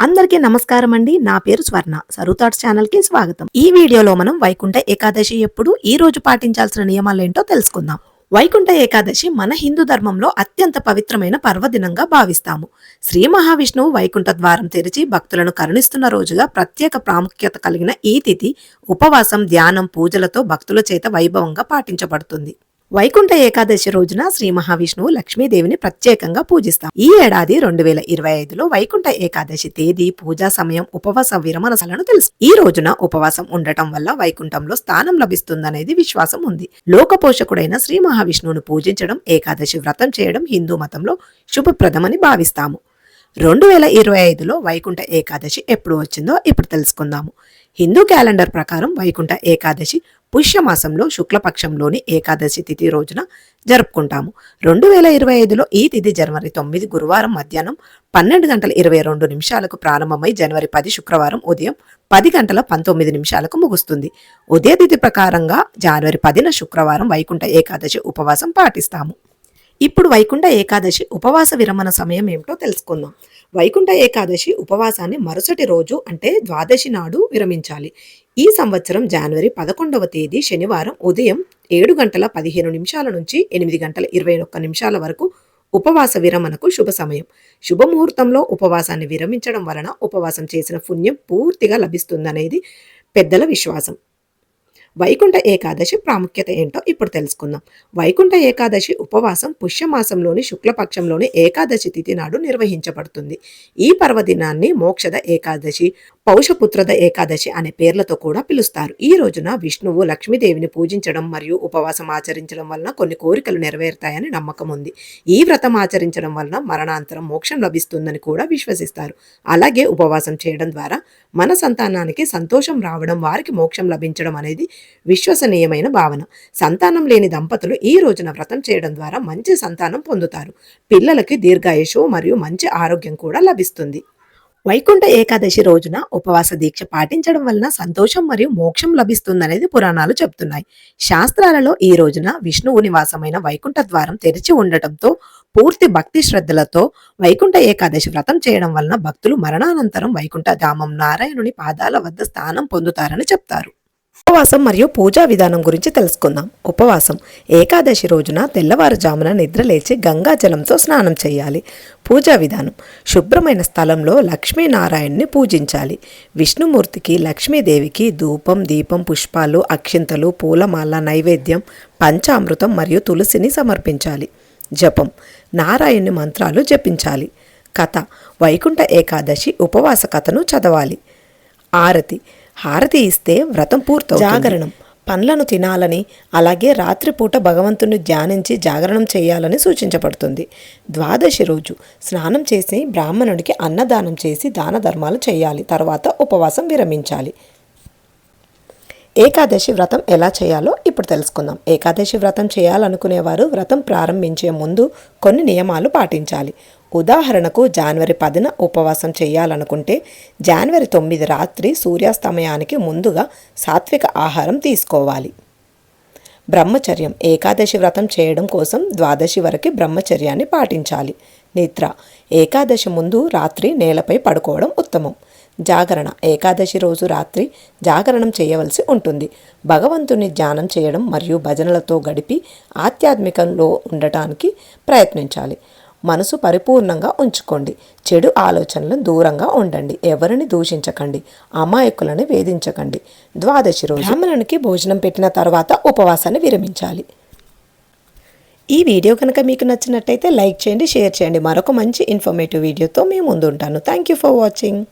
అందరికీ నమస్కారం అండి. నా పేరు స్వర్ణ. సరుతాట్స్ ఛానల్కి స్వాగతం. ఈ వీడియోలో మనం వైకుంఠ ఏకాదశి ఎప్పుడు ఈ రోజు పాటించాల్సిన నియమాలు ఏంటో తెలుసుకుందాం. వైకుంఠ ఏకాదశి మన హిందూ ధర్మంలో అత్యంత పవిత్రమైన పర్వదినంగా భావిస్తాము. శ్రీ మహావిష్ణువు వైకుంఠ ద్వారం తెరిచి భక్తులను కరుణిస్తున్న రోజుగా ప్రత్యేక ప్రాముఖ్యత కలిగిన ఈ తిథి ఉపవాసం ధ్యానం పూజలతో భక్తుల చేత వైభవంగా పాటించబడుతుంది. వైకుంఠ ఏకాదశి రోజున శ్రీ మహావిష్ణువు లక్ష్మీదేవిని ప్రత్యేకంగా పూజిస్తాం. ఈ ఏడాది రెండు వేల ఇరవై ఐదులో వైకుంఠ ఏకాదశి తేదీ పూజా సమయం ఉపవాస విరమణలను తెలుసు. ఈ రోజున ఉపవాసం ఉండటం వల్ల వైకుంఠంలో స్థానం లభిస్తుందనేది విశ్వాసం ఉంది. లోకపోషకుడైన శ్రీ మహావిష్ణువును పూజించడం ఏకాదశి వ్రతం చేయడం హిందూ మతంలో శుభప్రదమని భావిస్తాము. రెండు వేల ఇరవై ఐదులో వైకుంఠ ఏకాదశి ఎప్పుడు వచ్చిందో ఇప్పుడు తెలుసుకుందాము. హిందూ క్యాలెండర్ ప్రకారం వైకుంఠ ఏకాదశి పుష్యమాసంలో శుక్లపక్షంలోని ఏకాదశి తిథి రోజున జరుపుకుంటాము. రెండు వేల ఇరవై ఐదులో ఈ తిథి జనవరి తొమ్మిది గురువారం మధ్యాహ్నం పన్నెండు గంటల ఇరవై రెండు నిమిషాలకు ప్రారంభమై జనవరి పది శుక్రవారం ఉదయం పది గంటల పంతొమ్మిది నిమిషాలకు ముగుస్తుంది. ఉదయ తిథి ప్రకారంగా జనవరి పదిన శుక్రవారం వైకుంఠ ఏకాదశి ఉపవాసం పాటిస్తాము. ఇప్పుడు వైకుంఠ ఏకాదశి ఉపవాస విరమణ సమయం ఏమిటో తెలుసుకుందాం. వైకుంఠ ఏకాదశి ఉపవాసాన్ని మరుసటి రోజు అంటే ద్వాదశి నాడు విరమించాలి. ఈ సంవత్సరం జనవరి పదకొండవ తేదీ శనివారం ఉదయం ఏడు గంటల పదిహేను నిమిషాల నుంచి ఎనిమిది గంటల ఇరవై ఒక్క నిమిషాల వరకు ఉపవాస విరమణకు శుభ సమయం. శుభముహూర్తంలో ఉపవాసాన్ని విరమించడం వలన ఉపవాసం చేసిన పుణ్యం పూర్తిగా లభిస్తుందనేది పెద్దల విశ్వాసం. వైకుంఠ ఏకాదశి ప్రాముఖ్యత ఏంటో ఇప్పుడు తెలుసుకుందాం. వైకుంఠ ఏకాదశి ఉపవాసం పుష్యమాసంలోని శుక్లపక్షంలోని ఏకాదశి తిథి నాడు నిర్వహించబడుతుంది. ఈ పర్వదినాన్ని మోక్షద ఏకాదశి పౌషపుత్రద ఏకాదశి అనే పేర్లతో కూడా పిలుస్తారు. ఈ రోజున విష్ణువు లక్ష్మీదేవిని పూజించడం మరియు ఉపవాసం ఆచరించడం వలన కొన్ని కోరికలు నెరవేరుతాయని నమ్మకం ఉంది. ఈ వ్రతం ఆచరించడం వలన మరణాంతరం మోక్షం లభిస్తుందని కూడా విశ్వసిస్తారు. అలాగే ఉపవాసం చేయడం ద్వారా మన సంతానానికి సంతోషం రావడం వారికి మోక్షం లభించడం అనేది విశ్వసనీయమైన భావన. సంతానం లేని దంపతులు ఈ రోజున వ్రతం చేయడం ద్వారా మంచి సంతానం పొందుతారు. పిల్లలకి దీర్ఘాయుషు మరియు మంచి ఆరోగ్యం కూడా లభిస్తుంది. వైకుంఠ ఏకాదశి రోజున ఉపవాస దీక్ష పాటించడం వలన సంతోషం మరియు మోక్షం లభిస్తుందనేది పురాణాలు చెబుతున్నాయి. శాస్త్రాలలో ఈ రోజున విష్ణువు నివాసమైన వైకుంఠ ద్వారం తెరిచి ఉండటంతో పూర్తి భక్తి శ్రద్ధలతో వైకుంఠ ఏకాదశి వ్రతం చేయడం వలన భక్తులు మరణానంతరం వైకుంఠ ధామం నారాయణుని పాదాల వద్ద స్థానం పొందుతారని చెప్తారు. ఉపవాసం మరియు పూజా విధానం గురించి తెలుసుకుందాం. ఉపవాసం. ఏకాదశి రోజున తెల్లవారుజామున నిద్ర లేచి గంగా జలంతో స్నానం చేయాలి. పూజా విధానం. శుభ్రమైన స్థలంలో లక్ష్మీనారాయణ్ణి పూజించాలి. విష్ణుమూర్తికి లక్ష్మీదేవికి ధూపం దీపం పుష్పాలు అక్షింతలు పూలమాల నైవేద్యం పంచామృతం మరియు తులసిని సమర్పించాలి. జపం. నారాయణ్ని మంత్రాలు జపించాలి. కథ. వైకుంఠ ఏకాదశి ఉపవాస కథను చదవాలి. ఆరతి. హారతి ఇస్తే వ్రతం పూర్తవు జాగరణం. పండ్లను తినాలని అలాగే రాత్రిపూట భగవంతుని ధ్యానించి జాగరణం చేయాలని సూచించబడుతుంది. ద్వాదశి రోజు స్నానం చేసి బ్రాహ్మణుడికి అన్నదానం చేసి దాన ధర్మాలు చేయాలి. తర్వాత ఉపవాసం విరమించాలి. ఏకాదశి వ్రతం ఎలా చేయాలో ఇప్పుడు తెలుసుకుందాం. ఏకాదశి వ్రతం చేయాలనుకునేవారు వ్రతం ప్రారంభించే ముందు కొన్ని నియమాలు పాటించాలి. ఉదాహరణకు జనవరి పదిన ఉపవాసం చేయాలనుకుంటే జనవరి తొమ్మిది రాత్రి సూర్యాస్తమయానికి ముందుగా సాత్విక ఆహారం తీసుకోవాలి. బ్రహ్మచర్యం ఏకాదశి వ్రతం చేయడం కోసం ద్వాదశి వరకు బ్రహ్మచర్యాన్ని పాటించాలి. నిద్ర ఏకాదశి ముందు రాత్రి నేలపై పడుకోవడం ఉత్తమం. జాగరణ ఏకాదశి రోజు రాత్రి జాగరణం చేయవలసి ఉంటుంది. భగవంతుని ధ్యానం చేయడం మరియు భజనలతో గడిపి ఆధ్యాత్మికంలో ఉండటానికి ప్రయత్నించాలి. మనసు పరిపూర్ణంగా ఉంచుకోండి. చెడు ఆలోచనలను దూరంగా ఉండండి. ఎవరిని దూషించకండి. అమాయకులను వేధించకండి. ద్వాదశి రోజు బ్రాహ్మణునికి భోజనం పెట్టిన తర్వాత ఉపవాసాన్ని విరమించాలి. ఈ వీడియో కనుక మీకు నచ్చినట్టయితే లైక్ చేయండి షేర్ చేయండి. మరొక మంచి ఇన్ఫర్మేటివ్ వీడియోతో మేము ముందు ఉంటాను థ్యాంక్ యూ ఫర్ వాచింగ్.